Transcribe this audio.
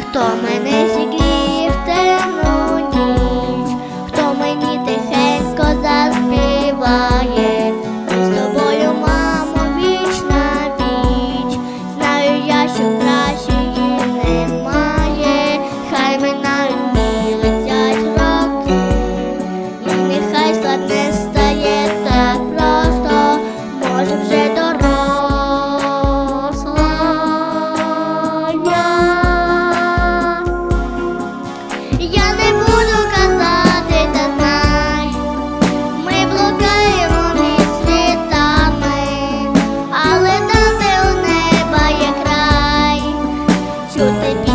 Хто мене зігрів? they